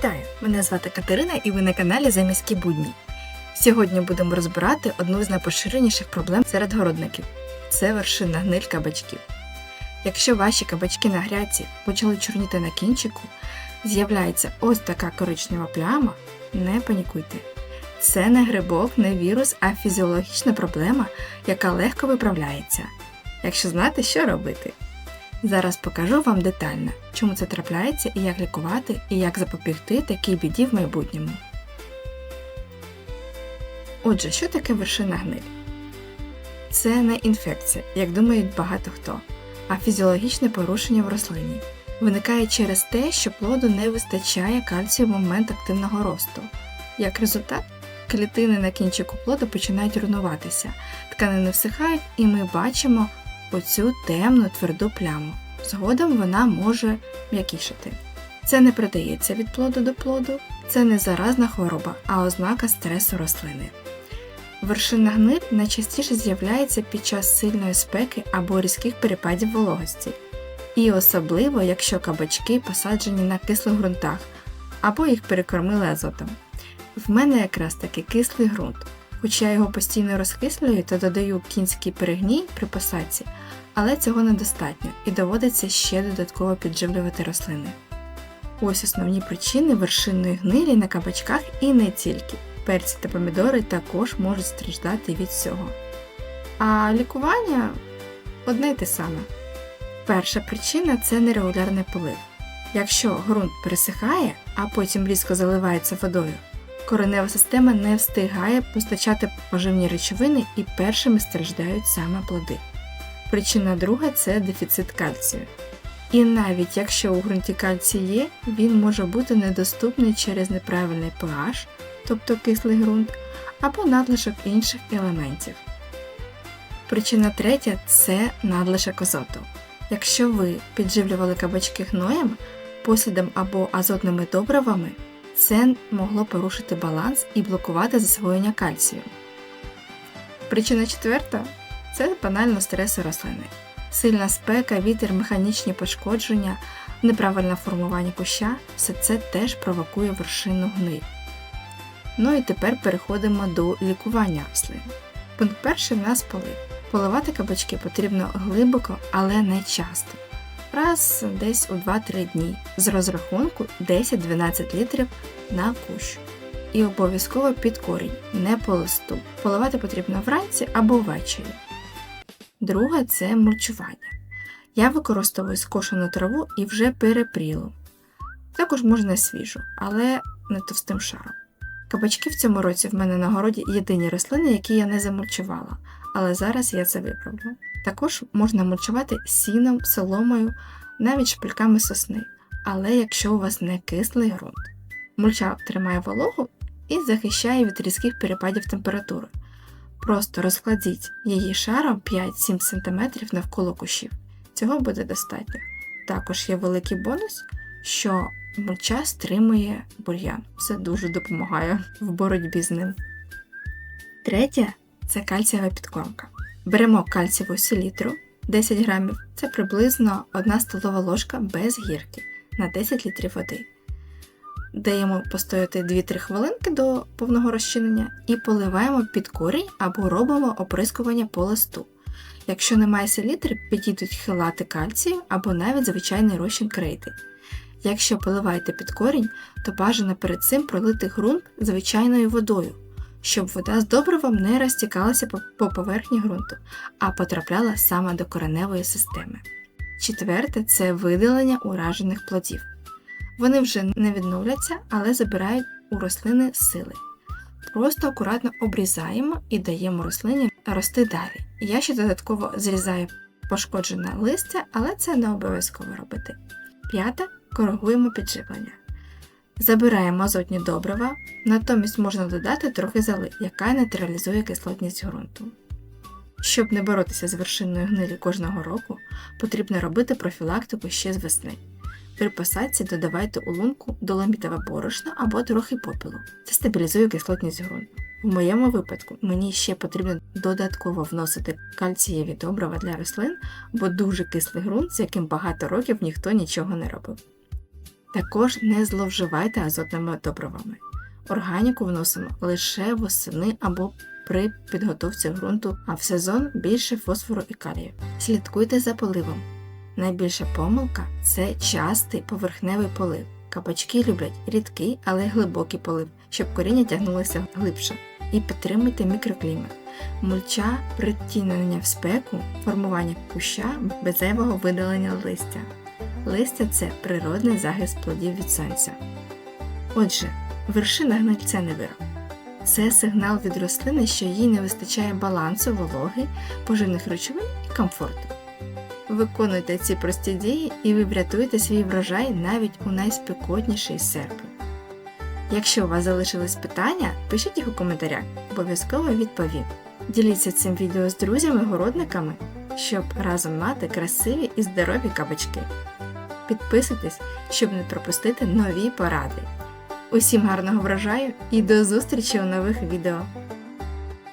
Вітаю! Мене звати Катерина і ви на каналі Заміські будні. Сьогодні будемо розбирати одну з найпоширеніших проблем серед городників це вершина гниль кабачків. Якщо ваші кабачки на грядці почали чорніти на кінчику, з'являється ось така коричнева пляма, не панікуйте. Це не грибок, не вірус, а фізіологічна проблема, яка легко виправляється, якщо знати, що робити. Зараз покажу вам детально, чому це трапляється і як лікувати, і як запобігти такій біді в майбутньому. Отже, що таке вершина гниль? Це не інфекція, як думають багато хто, а фізіологічне порушення в рослині. Виникає через те, що плоду не вистачає кальцію в момент активного росту. Як результат, клітини на кінчику плоду починають руйнуватися, тканини всихають, і ми бачимо оцю темну тверду пляму. Згодом вона може м'якішати. Це не передається від плоду до плоду, це не заразна хвороба, а ознака стресу рослини. Вершина гниль найчастіше з'являється під час сильної спеки або різких перепадів вологості, і особливо, якщо кабачки посаджені на кислих ґрунтах або їх перекормили азотом. В мене якраз таки кислий ґрунт, Хоча я його постійно розкислюю та додаю кінський перегній при посадці, але цього недостатньо і доводиться ще додатково підживлювати рослини. Ось основні причини вершинної гнилі на кабачках і не тільки. Перці та помідори також можуть страждати від цього. А лікування одне й те саме. Перша причина це нерегулярний полив. Якщо ґрунт пересихає, а потім різко заливається водою, коренева система не встигає постачати поживні речовини і першими страждають саме плоди. Причина друга це дефіцит кальцію. І навіть якщо у ґрунті кальцій є, він може бути недоступний через неправильний pH, тобто кислий ґрунт, або надлишок інших елементів. Причина третя це надлишок азоту. Якщо ви підживлювали кабачки гноєм, послідом або азотними добривами, це могло порушити баланс і блокувати засвоєння кальцію. Причина четверта це банально стреси рослини. Сильна спека, вітер, механічні пошкодження, неправильне формування куща все це теж провокує вершину гниль. Ну і тепер переходимо до лікування рослин. Пункт перший в нас полив. Поливати кабачки потрібно глибоко, але не часто раз десь у 2-3 дні з розрахунку 10-12 літрів на кущ. І обов'язково під корінь, не по листу. Поливати потрібно вранці або ввечері. Друге це мульчування. Я використовую скошену траву і вже перепрілу. Також можна свіжу, але не товстим шаром. Кабачки в цьому році в мене на городі єдині рослини, які я не замульчувала, але зараз я це виправлю. Також можна мульчувати сіном, соломою, навіть шпильками сосни, але якщо у вас не кислий ґрунт. Мульча тримає вологу і захищає від різких перепадів температури. Просто розкладіть її шаром 5-7 см навколо кущів. Цього буде достатньо. Також є великий бонус, що мульча стримує бур'ян. Це дуже допомагає в боротьбі з ним. Третє це кальцієва підкормка. Беремо кальцієву селітру 10 грамів, це приблизно 1 столова ложка без гірки на 10 літрів води. Даємо постояти 2-3 хвилинки до повного розчинення і поливаємо під корінь або робимо оприскування по листу. Якщо немає селітри, підійдуть хилати кальцію або навіть звичайний розчин крейди. Якщо поливаєте під корінь, то бажано перед цим пролити ґрунт звичайною водою щоб вода з добривом не розтікалася по поверхні ґрунту, а потрапляла саме до кореневої системи. Четверте це видалення уражених плодів. Вони вже не відновляться, але забирають у рослини сили. Просто акуратно обрізаємо і даємо рослині рости далі. Я ще додатково зрізаю пошкоджене листя, але це не обов'язково робити. П'яте коригуємо підживлення. Забираємо азотні добрива, натомість можна додати трохи золи, яка нейтралізує кислотність ґрунту. Щоб не боротися з вершинною гнилі кожного року, потрібно робити профілактику ще з весни. При посадці додавайте у лунку доломітове борошно або трохи попілу. Це стабілізує кислотність ґрунту. В моєму випадку мені ще потрібно додатково вносити кальцієві добрива для рослин, бо дуже кислий ґрунт, з яким багато років ніхто нічого не робив. Також не зловживайте азотними добривами. Органіку вносимо лише восени або при підготовці ґрунту, а в сезон більше фосфору і калію. Слідкуйте за поливом. Найбільша помилка це частий поверхневий полив. Кабачки люблять рідкий, але глибокий полив, щоб коріння тягнулося глибше. І підтримуйте мікроклімат. Мульча притінення в спеку, формування куща без зайвого видалення листя. Листя це природний захист плодів від сонця. Отже, вершина гнильця не вирок. Це сигнал від рослини, що їй не вистачає балансу вологи, поживних речовин і комфорту. Виконуйте ці прості дії і ви врятуєте свій врожай навіть у найспекотніший серпень. Якщо у вас залишились питання, пишіть їх у коментарях, обов'язково відповім. Діліться цим відео з друзями-городниками, щоб разом мати красиві і здорові кабачки. Підписуйтесь, щоб не пропустити нові поради. Усім гарного врожаю і до зустрічі у нових відео!